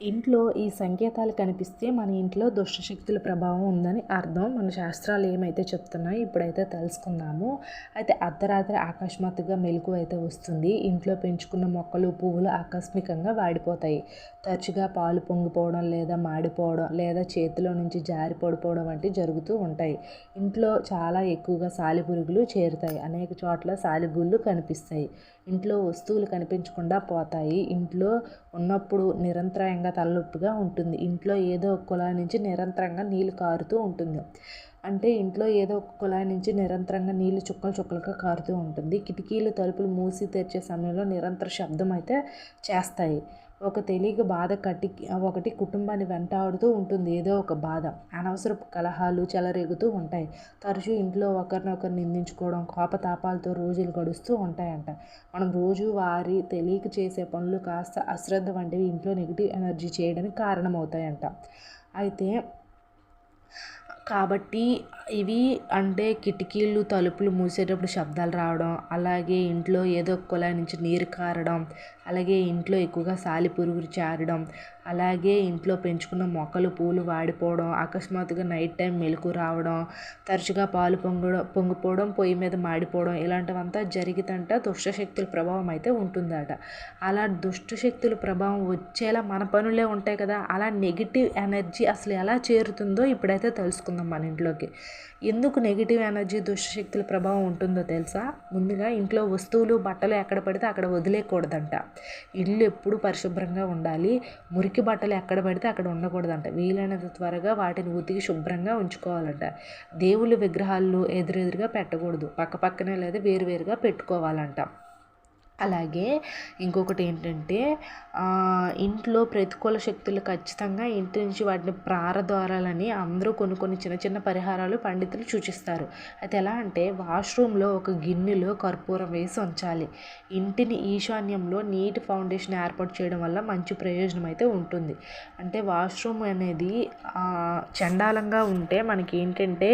ఇంట్లో ఈ సంకేతాలు కనిపిస్తే మన ఇంట్లో దుష్టశక్తుల ప్రభావం ఉందని అర్థం. మన శాస్త్రాలు ఏమైతే చెప్తున్నాయో ఇప్పుడైతే తెలుసుకుందాము. అయితే అర్ధరాత్రి ఆకస్మాత్తుగా మెలకు అయితే వస్తుంది. ఇంట్లో పెంచుకున్న మొక్కలు పువ్వులు ఆకస్మికంగా వాడిపోతాయి. తరచుగా పాలు పొంగిపోవడం లేదా మాడిపోవడం లేదా చేతిలో నుంచి జారి పడిపోవడం వంటివి జరుగుతూ ఉంటాయి. ఇంట్లో చాలా ఎక్కువగా సాలిపురుగులు చేరుతాయి. అనేక చోట్ల సాలిగుళ్ళు కనిపిస్తాయి. ఇంట్లో వస్తువులు కనిపించకుండా పోతాయి. ఇంట్లో ఉన్నప్పుడు నిరంతరాయంగా తలనొప్పిగా ఉంటుంది. ఇంట్లో ఏదో ఒక కుళాయి నుంచి నిరంతరంగా నీళ్ళు కారుతూ ఉంటుంది. అంటే ఇంట్లో ఏదో ఒక కుళాయి నుంచి నిరంతరంగా నీళ్ళు చుక్కలు చుక్కలుగా కారుతూ ఉంటుంది. కిటికీలు తలుపులు మూసి తెరిచే సమయంలో నిరంతర శబ్దం అయితే చేస్తాయి. ఒక తెలియక బాధ కట్టి ఒకటి కుటుంబాన్ని వెంటాడుతూ ఉంటుంది. ఏదో ఒక బాధ. అనవసరపు కలహాలు చెలరేగుతూ ఉంటాయి. తరచూ ఇంట్లో ఒకరినొకరు నిందించుకోవడం కోపతాపాలతో రోజులు గడుస్తూ ఉంటాయంట. మనం రోజు వారి తెలియక చేసే పనులు కాస్త అశ్రద్ధ వంటివి ఇంట్లో నెగిటివ్ ఎనర్జీ చేయడానికి కారణమవుతాయంట. అయితే కాబట్టి ఇవి అంటే కిటికీలు తలుపులు మూసేటప్పుడు శబ్దాలు రావడం అలాగే ఇంట్లో ఏదో కులా కుళాయి నుంచి నీరు కారడం అలాగే ఇంట్లో ఎక్కువగా సాలిపురుగులు చేరడం అలాగే ఇంట్లో పెంచుకున్న మొక్కలు పూలు వాడిపోవడం అకస్మాత్తుగా నైట్ టైం మెలకు రావడం తరచుగా పాలు పొంగడం పొంగిపోవడం పొయ్యి మీద మాడిపోవడం ఇలాంటివంతా జరిగితంట దుష్టశక్తుల ప్రభావం అయితే ఉంటుందట. అలా దుష్టశక్తుల ప్రభావం వచ్చేలా మన పనులే ఉంటాయి కదా అలా నెగిటివ్ ఎనర్జీ అసలు ఎలా చేరుతుందో ఇప్పుడైతే తెలుసుకుందాం. మన ఇంట్లోకి. ఎందుకు నెగిటివ్ ఎనర్జీ దుష్టశక్తుల ప్రభావం ఉంటుందో తెలుసా? ముందుగా ఇంట్లో వస్తువులు బట్టలు ఎక్కడ పడితే అక్కడ వదిలేయకూడదంట. ఇల్లు ఎప్పుడు పరిశుభ్రంగా ఉండాలి. మురికి బట్టలు ఎక్కడ పడితే అక్కడ ఉండకూడదంట. వీలైనంత త్వరగా వాటిని ఉతికి శుభ్రంగా ఉంచుకోవాలంట. దేవుళ్ళ విగ్రహాలు ఎదురెదురుగా పెట్టకూడదు. పక్క పక్కనే లేదా వేరువేరుగా పెట్టుకోవాలంట. అలాగే ఇంకొకటి ఏంటంటే ఇంట్లో ప్రతికూల శక్తులు ఖచ్చితంగా ఇంటి నుంచి వాటిని ప్రారద్వారాలని అందరూ కొన్ని కొన్ని చిన్న చిన్న పరిహారాలు పండితులు సూచిస్తారు. అయితే ఎలా అంటే వాష్రూమ్లో ఒక గిన్నెలో కర్పూరం వేసి ఉంచాలి. ఇంటిని ఈశాన్యంలో నీటి ఫౌండేషన్ ఏర్పాటు చేయడం వల్ల మంచి ప్రయోజనం అయితే ఉంటుంది. అంటే వాష్రూమ్ అనేది చండాలంగా ఉంటే మనకి ఏంటంటే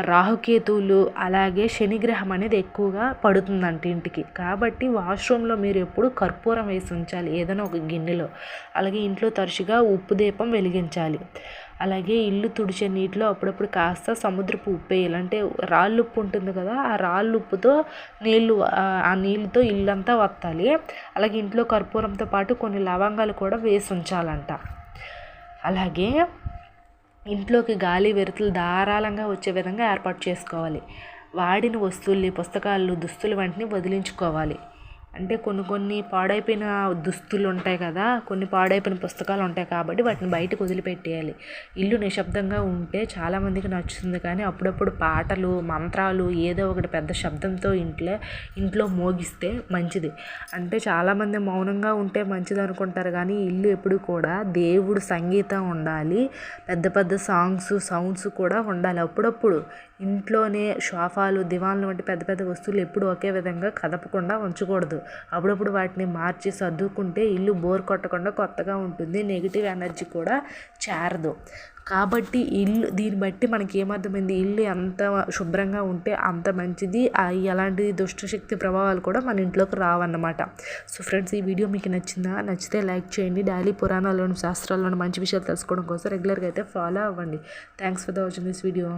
రాహుకేతువులు అలాగే శనిగ్రహం అనేది ఎక్కువగా పడుతుందంట ఇంటికి. కాబట్టి వాష్రూమ్లో మీరు ఎప్పుడు కర్పూరం వేసి ఉంచాలి ఏదైనా ఒక గిన్నెలో. అలాగే ఇంట్లో తరచుగా ఉప్పు దీపం వెలిగించాలి. అలాగే ఇల్లు తుడిచే నీటిలో అప్పుడప్పుడు కాస్త సముద్రపు ఉప్పు వేయాలి అంటే రాళ్ళు ఉప్పు ఉంటుంది కదా ఆ రాళ్ళు ఉప్పుతో నీళ్ళు ఆ నీళ్ళతో ఇల్లంతా వత్తాలి. అలాగే ఇంట్లో కర్పూరంతో పాటు కొన్ని లవంగాలు కూడా వేసి ఉంచాలంట. అలాగే ఇంట్లోకి గాలి వెలుతురు ధారాళంగా వచ్చే విధంగా ఏర్పాటు చేసుకోవాలి. వాడిన వస్తువుల్ని పుస్తకాలు దుస్తులు వంటిని వదిలించుకోవాలి. అంటే కొన్ని కొన్ని పాడైపోయిన దుస్తులు ఉంటాయి కదా కొన్ని పాడైపోయిన పుస్తకాలు ఉంటాయి కాబట్టి వాటిని బయటకు వదిలిపెట్టేయాలి. ఇల్లు నిశ్శబ్దంగా ఉంటే చాలామందికి నచ్చుతుంది కానీ అప్పుడప్పుడు పాటలు మంత్రాలు ఏదో ఒకటి పెద్ద శబ్దంతో ఇంట్లో ఇంట్లో మోగిస్తే మంచిది. అంటే చాలామంది మౌనంగా ఉంటే మంచిది అనుకుంటారు కానీ ఇల్లు ఎప్పుడు కూడా దేవుడు సంగీతం ఉండాలి పెద్ద పెద్ద సాంగ్స్ సౌండ్స్ కూడా ఉండాలి. అప్పుడప్పుడు ఇంట్లోనే సోఫాలు దివాన్లు వంటి పెద్ద పెద్ద వస్తువులు ఎప్పుడు ఒకే విధంగా కదపకుండా ఉంచకూడదు. అప్పుడప్పుడు వాటిని మార్చి సర్దుకుంటే ఇల్లు బోర్ కొట్టకుండా కొత్తగా ఉంటుంది నెగిటివ్ ఎనర్జీ కూడా చేరదు. కాబట్టి ఇల్లు దీన్ని బట్టి మనకి ఏమర్థమైంది? ఇల్లు ఎంత శుభ్రంగా ఉంటే అంత మంచిది. ఎలాంటి దుష్టశక్తి ప్రభావాలు కూడా మన ఇంట్లోకి రావన్నమాట. సో ఫ్రెండ్స్ ఈ వీడియో మీకు నచ్చిందా? నచ్చితే లైక్ చేయండి. డైలీ పురాణాల్లోని శాస్త్రాల్లోని మంచి విషయాలు తెలుసుకోవడం కోసం రెగ్యులర్గా అయితే ఫాలో అవ్వండి. Thanks for the watching this video.